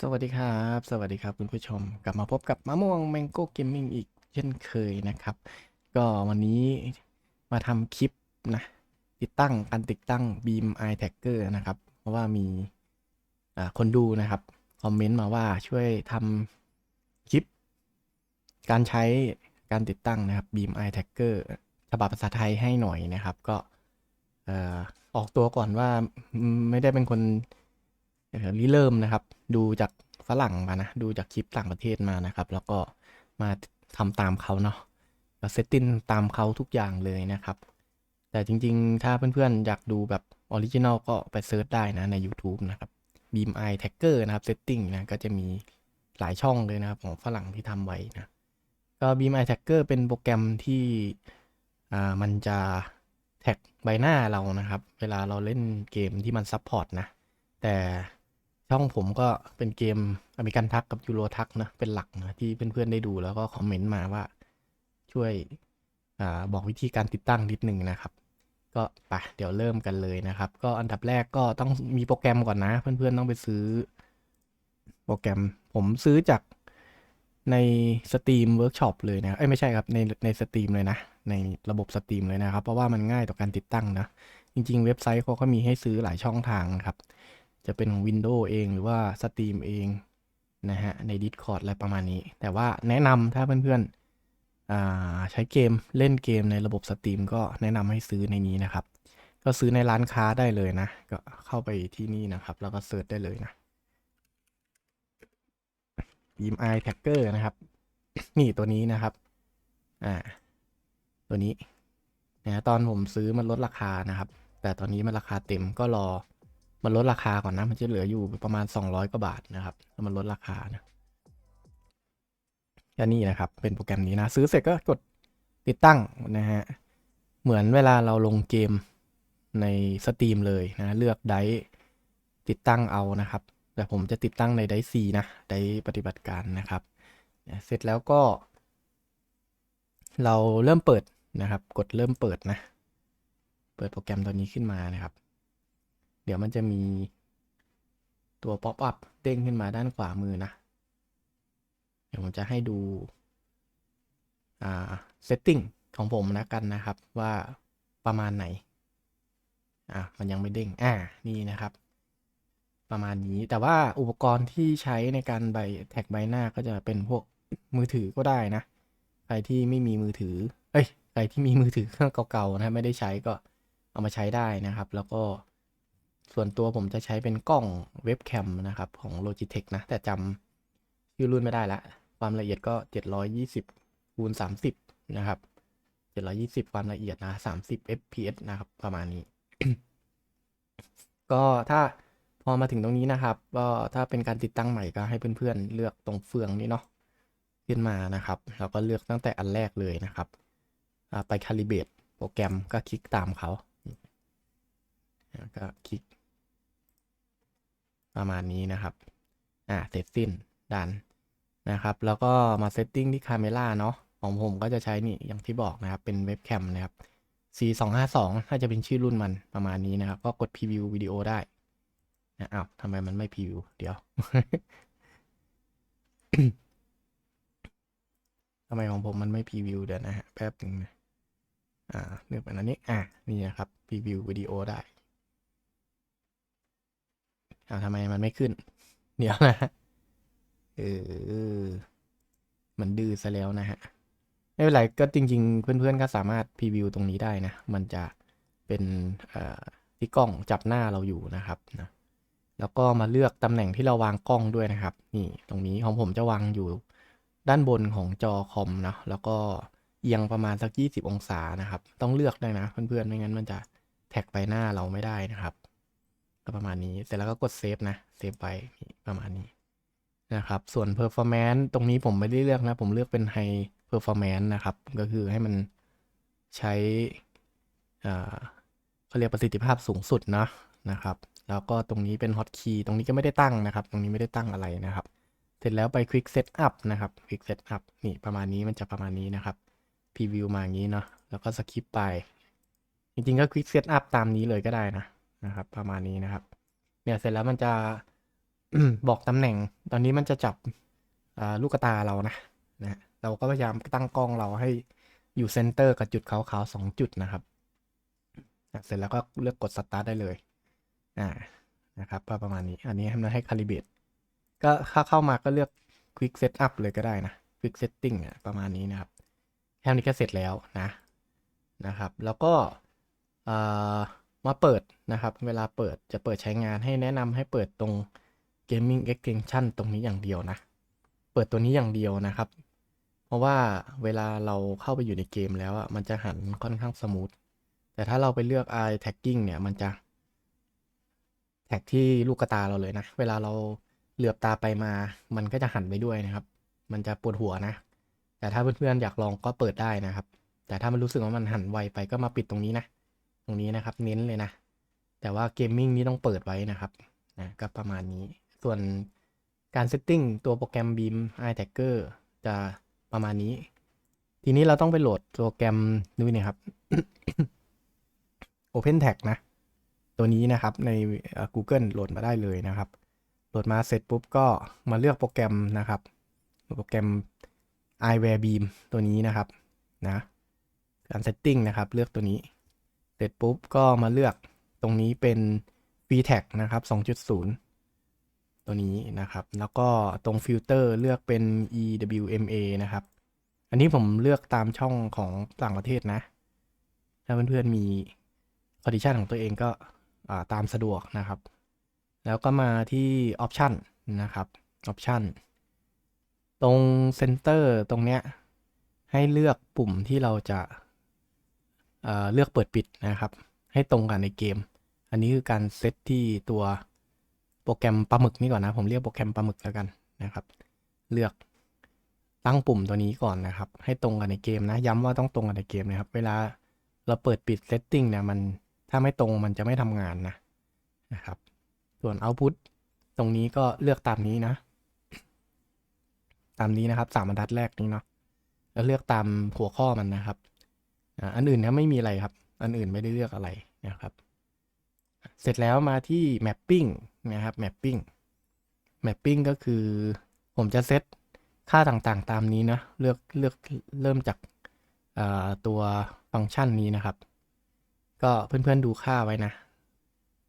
สวัสดีครับ สวัสดีครับคุณผู้ชมกลับมาพบกับมะม่วง Mango Gaming อีกเช่นเคยนะครับ ก็วันนี้มาทำคลิปนะ ติดตั้งการติดตั้ง Beam Eye Tracker นะครับ เพราะว่ามีอ่าคนดูนะครับ คอมเมนต์มาว่าช่วยทำคลิป การใช้การติดตั้งนะครับ Beam Eye Tracker ฉบับภาษาไทยให้หน่อยนะครับ ก็อ่อออกตัวก่อนว่าไม่ได้เป็นคน เอ่อริเริ่มนะครับ ดูจากฝรั่งมานะ ดูจากคลิปต่างประเทศมานะครับ แล้วก็มาทำตามเขาเนาะก็เซตติ้งตามเขาทุกอย่างเลยนะครับ แต่จริงๆ ถ้าเพื่อนๆ อยากดูแบบออริจินอลก็ไปเซิร์ชได้นะใน YouTube นะครับ Beam Eye Tracker นะครับ Setting นะก็จะมีหลายช่องเลยนะครับ ของฝรั่งที่ทำไว้นะก็ Beam Eye Tracker เป็นโปรแกรมที่อ่ามันจะแท็กใบหน้าเรานะครับ เวลาเราเล่นเกมที่มันซับพอร์ตนะ แต่ ช่องผมก็เป็นเกมอเมริกันทักกับยูโรทักนะ เป็นหลักนะ ที่เพื่อนๆได้ดูแล้วก็คอมเมนต์มาว่าช่วยอบอกวิธีการติดตั้งนิดหนึ่งนะครับ ก็ไปเดี๋ยวเริ่มกันเลยนะครับ ก็อันดับแรกก็ต้องมีโปรแกรมก่อนนะ เพื่อนๆต้องไปซื้อ โปรแกรมผมซื้อจากใน Steam Workshop เลยนะเอ้ยไม่ใช่ครับในใน Steam เลยนะ ในระบบ Steam เลยนะครับ เพราะว่ามันง่ายต่อการติดตั้งนะ จริง ๆ เว็บไซต์เขาก็มีให้ซื้อหลายช่องทางนะครับ จะเป็นของ Windows เองหรือว่า Steam เองนะฮะ ใน Discord อะไรประมาณนี้ แต่ว่าแนะนำถ้าเพื่อนๆใช้เกมเล่นเกมในระบบ Steam ก็แนะนำให้ซื้อในนี้นะครับ ก็ซื้อในร้านค้าได้เลยนะ ก็เข้าไปที่นี่นะครับ แล้วก็เซิร์ชได้เลยนะ Beam Eye Tracker นะครับ นี่ตัวนี้นะครับอ่าตัวนี้นะตอนผมซื้อมันลดราคานะครับ แต่ตอนนี้มันราคาเต็มก็รอ มันลดราคาก่อนนะ มันจะเหลืออยู่ประมาณ 200 กว่าบาทนะครับแล้วมันลดราคานะแค่นี้นะครับ เป็นโปรแกรมนี้นะ ซื้อเสร็จก็กดติดตั้งนะฮะ เหมือนเวลาเราลงเกมในสตรีมเลยนะ เลือกไดติดตั้งเอานะครับ แต่ผมจะติดตั้งในไดซีนะไดปฏิบัติการนะครับ เสร็จแล้วก็ เราเริ่มเปิดนะครับ กดเริ่มเปิดนะ เปิดโปรแกรมตัวนี้ขึ้นมานะครับ เดี๋ยวมันจะมีตัวป๊อปอัพเด้งขึ้นมาด้านขวามือนะ เดี๋ยวผมจะให้ดูอ่าเซตติ้งของผมนะกันนะครับว่าประมาณไหน อะ มันยังไม่เด้ง อ่า นี่นะครับ ประมาณนี้ แต่ว่าอุปกรณ์ที่ใช้ในการใบแท็กใบหน้าก็จะเป็นพวกมือถือก็ได้นะ ใครที่ไม่มีมือถือ เอ้ย ใครที่มีมือถือเครื่องเก่าๆนะ ไม่ได้ใช้ก็เอามาใช้ได้นะครับ แล้วก็ ส่วนตัวผมจะใช้เป็นกล้องเว็บแคมนะครับ ของ Logitech นะ แต่จำชื่อรุ่นไม่ได้ละ ความละเอียดก็ 720คูณ30 นะครับ 720 ความละเอียดนะ 30 fps นะครับ ประมาณนี้ ก็ถ้าพอมาถึงตรงนี้นะครับ ก็ถ้าเป็นการติดตั้งใหม่ก็ให้เพื่อนๆ เลือกตรงเฟืองนี้เนาะขึ้นมานะครับแล้วก็เลือกตั้งแต่อันแรกเลยนะครับ ไปคาลิเบตโปรแกรมก็คลิกตามเขาแล้วก็คลิก ประมาณนี้นะครับ อ่า เสร็จสิ้นดันนะครับ แล้วก็มาเซตติ้งที่ Camera เนาะ ของผมก็จะใช้นี่อย่างที่บอกนะครับ เป็นเว็บแคมนะครับ C252 ถ้าจะเป็นชื่อรุ่นมันประมาณนี้นะครับ ก็กดพรีวิววิดีโอได้นะอ้าวทำไมมันไม่พรีวิว เดี๋ยวทำไมของผมมันไม่พรีวิวเดี๋ยวนะฮะ แป๊บหนึ่งนะ อ่าเลือกเป็นอันนี้ อ่านี่นะครับพรีวิววิดีโอได้ เอาทำไมมันไม่ขึ้น เดี๋ยวนะฮะเออมันดื้อซะแล้วนะฮะ ไม่เป็นไรก็จริง ๆ เพื่อนๆก็สามารถพรีวิวตรงนี้ได้นะ มันจะเป็นอ่อที่กล้องจับหน้าเราอยู่นะครับนะแล้วก็มาเลือกตำแหน่งที่เราวางกล้องด้วยนะครับ นี่ตรงนี้ของผมจะวางอยู่ด้านบนของจอคอมนะแล้วก็เอียงประมาณสัก 20 องศานะครับ ต้องเลือกได้วยนะเพื่อนๆไม่งั้นมันจะแท็กไปหน้าเราไม่ได้นะครับ ก็ประมาณนี้ เสร็จแล้วก็กดเซฟนะเซฟไปนี่ประมาณนี้นะครับ ส่วน performance ตรงนี้ผมไม่ได้เลือกนะ ผมเลือกเป็น high performance นะครับ ก็คือให้มันใช้อ่าเขาเรียกประสิทธิภาพสูงสุดนะนะครับ แล้วก็ตรงนี้เป็น hotkey ตรงนี้ก็ไม่ได้ตั้งนะครับ ตรงนี้ไม่ได้ตั้งอะไรนะครับ เสร็จแล้วไป quick setup นะครับ quick setup นี่ประมาณนี้มันจะประมาณนี้นะครับ preview มาอย่างนี้เนาะ แล้วก็สคิปไป จริงๆก็ quick setup ตามนี้เลยก็ได้นะ นะครับ ประมาณนี้นะครับ เนี่ยเสร็จแล้วมันจะบอกตำแหน่ง ตอนนี้มันจะจับลูกตาเรานะนะเราก็พยายามตั้งกล้องเราให้อยู่เซนเตอร์กับจุดขาวๆสองจุดนะครับ เสร็จแล้วก็เลือกกดสตาร์ทได้เลยอ่านะครับก็ประมาณนี้ อันนี้ให้มันให้คาลิเบตก็ถ้าเข้ามาก็เลือก Quick Setup เลยก็ได้นะ Quick Setting อะประมาณนี้นะครับแค่นี้ก็เสร็จแล้วนะนะครับ แล้วก็อ่า มาเปิดนะครับ เวลาเปิดจะเปิดใช้งานให้แนะนำให้เปิดตรง Gaming Extension ตรงนี้อย่างเดียวนะ เปิดตัวนี้อย่างเดียวนะครับ เพราะว่าเวลาเราเข้าไปอยู่ในเกมแล้วอะมันจะหันค่อนข้างสมูทแต่ถ้าเราไปเลือก eye tagging เนี่ยมันจะแท็กที่ลูกตาเราเลยนะ เวลาเราเหลือบตาไปมา มันก็จะหันไปด้วยนะครับ มันจะปวดหัวนะ แต่ถ้าเพื่อนๆอยากลองก็เปิดได้นะครับ แต่ถ้ามันรู้สึกว่ามันหันไวไปก็มาปิดตรงนี้นะ ตรงนี้นะครับเน้นเลยนะ แต่ว่าเกมมิ่งนี่ต้องเปิดไว้นะครับนะก็ประมาณนี้ ส่วนการเซตติ้งตัวโปรแกรม Beam Eye Tracker จะประมาณนี้ ทีนี้เราต้องไปโหลดโปรแกรมนู้นเนี่ยครับ Open Tag นะ ตัวนี้นะครับใน Google โหลดมาได้เลยนะครับ โหลดมาเสร็จปุ๊บก็มาเลือกโปรแกรมนะครับ โปรแกรม eyewear beam ตัวนี้นะครับนะการ setting นะครับ เลือกตัวนี้ เสร็จปุ๊บก็มาเลือกตรงนี้เป็น v tag นะครับ 2.0 ตัวนี้นะครับ แล้วก็ตรงฟิลเตอร์เลือกเป็น EWMA นะครับ อันนี้ผมเลือกตามช่องของต่างประเทศนะ ถ้าเพื่อนๆมีคอนดิชันของตัวเองก็ตามสะดวกนะครับ แล้วก็มาที่ออปชันนะครับออปชันตรงเซนเตอร์ตรงเนี้ยให้เลือกปุ่มที่เราจะ เเลือกเปิดปิดนะครับ ให้ตรงกันในเกม อันนี้คือการเซตที่ตัวโปรแกรมปลาหมึกนี่ก่อนนะ ผมเรียกโปรแกรมปลาหมึกแล้วกันนะครับ เลือกตั้งปุ่มตัวนี้ก่อนนะครับ ให้ตรงกันในเกมนะ ย้ำว่าต้องตรงกันในเกมนะครับ เวลาเราเปิดปิดเซตติ้งเนี่ยมันถ้าไม่ตรงมันจะไม่ทำงานนะนะครับ ส่วน Output ตรงนี้ก็เลือกตามนี้นะ ตามนี้นะครับสามบรรทัดแรกนี้เนาะแล้วเลือกตามหัวข้อมันนะครับ อันอื่นนะไม่มีอะไรครับ อันอื่นไม่ได้เลือกอะไรนะครับ เสร็จแล้วมาที่ Mapping นะครับ Mapping Mapping ก็คือผมจะเซตค่าต่างๆตามนี้นะ เลือกเลือกเริ่มจากาตัวฟังก์ชันนี้นะครับ ก็เพื่อนๆดูค่าไว้นะ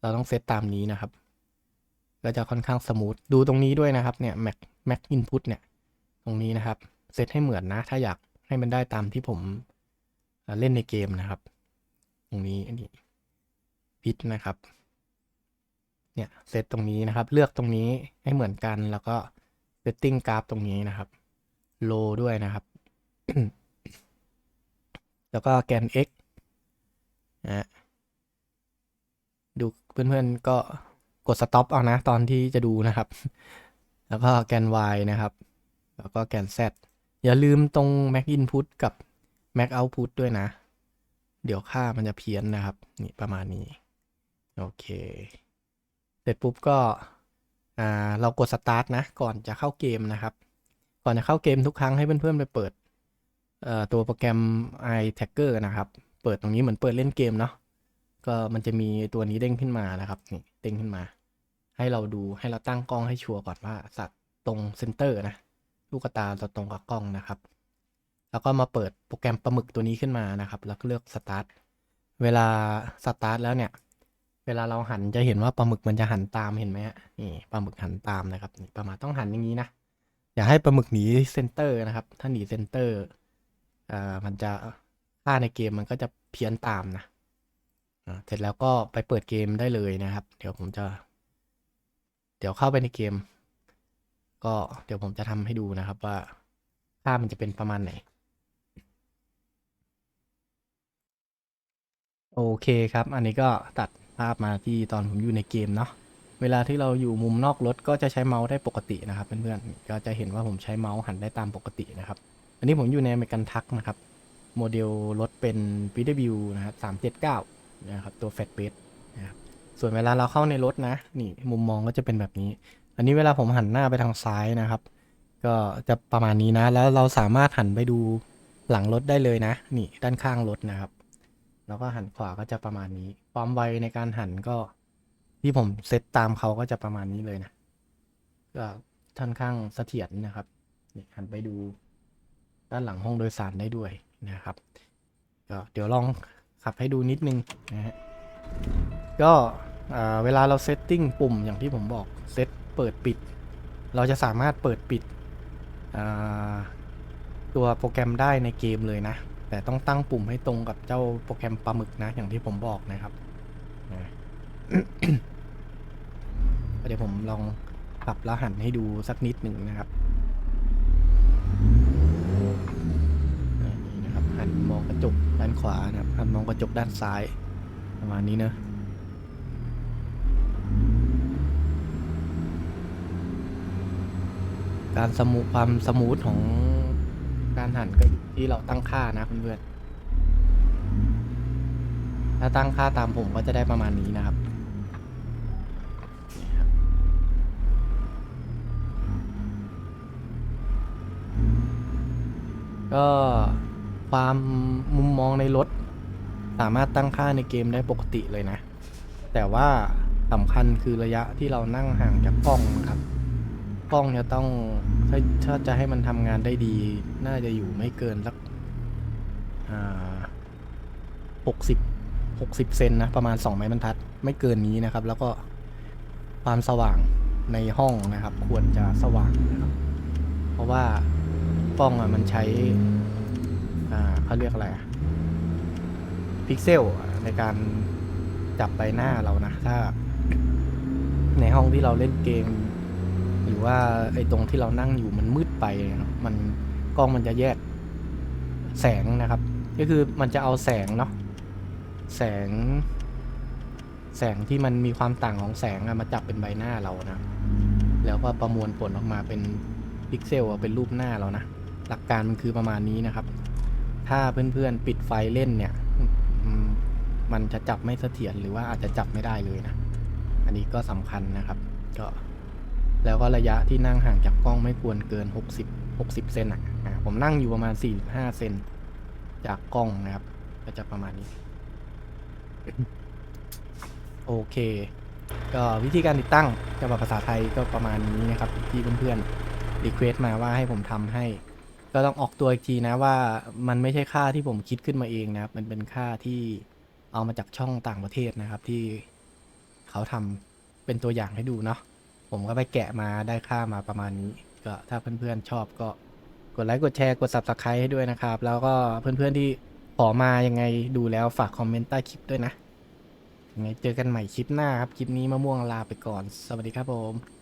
เราต้องเซตตามนี้นะครับก็จะค่อนข้างสมูท ดูตรงนี้ด้วยนะครับ เนี่ย Mac Mac Input เนี่ย ตรงนี้นะครับ เซตให้เหมือนนะ ถ้าอยากให้มันได้ตามที่ผม เล่นในเกมนะครับ ตรงนี้อันนี้พิทนะครับ เนี่ยเซตตรงนี้นะครับ เลือกตรงนี้ให้เหมือนกันแล้วก็เซตติ้งกราฟตรงนี้นะครับโลด้วยนะครับ แล้วก็แกน x นะฮะดูเพื่อนๆก็กดสต็อปเอานะ ตอนที่จะดูนะครับ แล้วก็แกน y นะครับ แล้วก็แกน z อย่าลืมตรง mac input กับ mac output ด้วยนะ เดี๋ยวค่ามันจะเพี้ยนนะครับ นี่ประมาณนี้ โอเค เสร็จปุ๊บก็เรากด start นะ ก่อนจะเข้าเกมนะครับ ก่อนจะเข้าเกมทุกครั้งให้เพื่อนๆไปเปิดตัวโปรแกรม iTacker นะครับ เปิดตรงนี้เหมือนเปิดเล่นเกมเนาะ ก็มันจะมีตัวนี้เด้งขึ้นมานะครับ นี่เด้งขึ้นมา ให้เราดู ให้เราตั้งกล้องให้ชัวร์ก่อนว่าสัตว์ตรงเซนเตอร์นะ ลูกตาจะตรงกับกล้องนะครับ แล้วก็มาเปิดโปรแกรมปลาหมึกตัวนี้ขึ้นมานะครับ แล้วก็เลือกสตาร์ทเวลาสตาร์ทแล้วเนี่ย เวลาเราหันจะเห็นว่าปลาหมึกมันจะหันตามเห็นไหมฮะนี่ปลาหมึกหันตามนะครับประมาณต้องหันอย่างนี้นะอย่าให้ปลาหมึกหนีเซนเตอร์นะครับ ถ้าหนีเซนเตอร์อ่ามันจะค่าในเกมมันก็จะเพี้ยนตามนะอ่าเสร็จแล้วก็ไปเปิดเกมได้เลยนะครับ เดี๋ยวผมจะ เดี๋ยวเข้าไปในเกม ก็เดี๋ยวผมจะทำให้ดูนะครับว่าภามันจะเป็นประมาณไหน โอเคครับ อันนี้ก็ตัดภาพมาที่ตอนผมอยู่ในเกมเนาะ เวลาที่เราอยู่มุมนอกรถก็จะใช้เมาส์ได้ปกตินะครับเพื่อนๆ ก็จะเห็นว่าผมใช้เมาส์หันได้ตามปกตินะครับ อันนี้ผมอยู่ในอเมริกันทักนะครับ โมเดลรถเป็น BW นะครับ379นะครับ ตัว Fat b a s นะครับ ส่วนเวลาเราเข้าในรถนะ นี่มุมมองก็จะเป็นแบบนี้ อันนี้เวลาผมหันหน้าไปทางซ้ายนะครับ ก็จะประมาณนี้นะ แล้วเราสามารถหันไปดูหลังรถได้เลยนะ นี่ด้านข้างรถนะครับ แล้วก็หันขวาก็จะประมาณนี้ ความไวในการหันก็ที่ผมเซตตามเขาก็จะประมาณนี้เลยนะก็ค่อนข้างเสถียรนะครับหันไปดูด้านหลังห้องโดยสารได้ด้วยนะครับก็เดี๋ยวลองขับให้ดูนิดนึงนะฮะก็เวลาเราเซตติ้งปุ่มอย่างที่ผมบอกเซตเปิดปิด เราจะสามารถเปิดปิดตัวโปรแกรมได้ในเกมเลยนะ แต่ต้องตั้งปุ่มให้ตรงกับเจ้าโปรแกรมปลาหมึกนะ อย่างที่ผมบอกนะครับนะเดี๋ยวผมลองปรับแล้วหันให้ดูสักนิดหนึ่งนะครับนี่นะครับ หันมองกระจกด้านขวานะครับหันมองกระจกด้านซ้าย ประมาณนี้เนอะการสมูความสมูทของ การหันก็อยู่ที่เราตั้งค่านะเพื่อนๆถ้าตั้งค่าตามผมก็จะได้ประมาณนี้นะครับนี่ครับก็ความมุมมองในรถ สามารถตั้งค่าในเกมได้ปกติเลยนะ แต่ว่าสำคัญคือระยะที่เรานั่งห่างจากกล้องนะครับ กล้องจะต้องถ้าถ้าจะให้มันทำงานได้ดี น่าจะอยู่ไม่เกินสักหกสิบหกสิบเซนนะ ประมาณ2ไม้บรรทัด ไม่เกินนี้นะครับ แล้วก็ความสว่างในห้องนะครับ ควรจะสว่างนะครับ เพราะว่ากล้องอะมันใช้อ่าเขาเรียกอะไรอะพิกเซลในการจับใบหน้าเรานะ ถ้าในห้องที่เราเล่นเกม หรือว่าไอ้ตรงที่เรานั่งอยู่มันมืดไปนะมันกล้องมันจะแยกแสงนะครับ ก็คือมันจะเอาแสงเนาะแสง แสงที่มันมีความต่างของแสงอะมาจับเป็นใบหน้าเรานะ แล้วก็ประมวลผลออกมาเป็นพิกเซลเป็นรูปหน้าเรานะหลักการมันคือประมาณนี้นะครับ ถ้าเพื่อนๆปิดไฟเล่นเนี่ยมันจะจับไม่เสถียรหรือว่าอาจจะจับไม่ได้เลยนะ อันนี้ก็สำคัญนะครับ ก็ แล้วก็ระยะที่นั่งห่างจากกล้องไม่ควรเกิน 60 60 เซนอะผมนั่งอยู่ประมาณ 45 เซนจากกล้องนะครับ ก็จะประมาณนี้ โอเค ก็วิธีการติดตั้งฉบับภาษาไทยก็ประมาณนี้นะครับ ที่เพื่อนๆรีเควสมาว่าให้ผมทำให้ ก็ต้องออกตัวอีกทีนะว่ามันไม่ใช่ค่าที่ผมคิดขึ้นมาเองนะครับ มันเป็นค่าที่เอามาจากช่องต่างประเทศนะครับ ที่เขาทำเป็นตัวอย่างให้ดูเนาะ ผมก็ไปแกะมาได้ค่ามาประมาณนี้ ก็ถ้าเพื่อนๆชอบก็กดไลค์กดแชร์กด subscribe ให้ด้วยนะครับ แล้วก็เพื่อนๆที่ขอมายังไงดูแล้วฝากคอมเมนต์ใต้คลิปด้วยนะยังไงเจอกันใหม่คลิปหน้าครับ คลิปนี้มะม่วงลาไปก่อน สวัสดีครับผม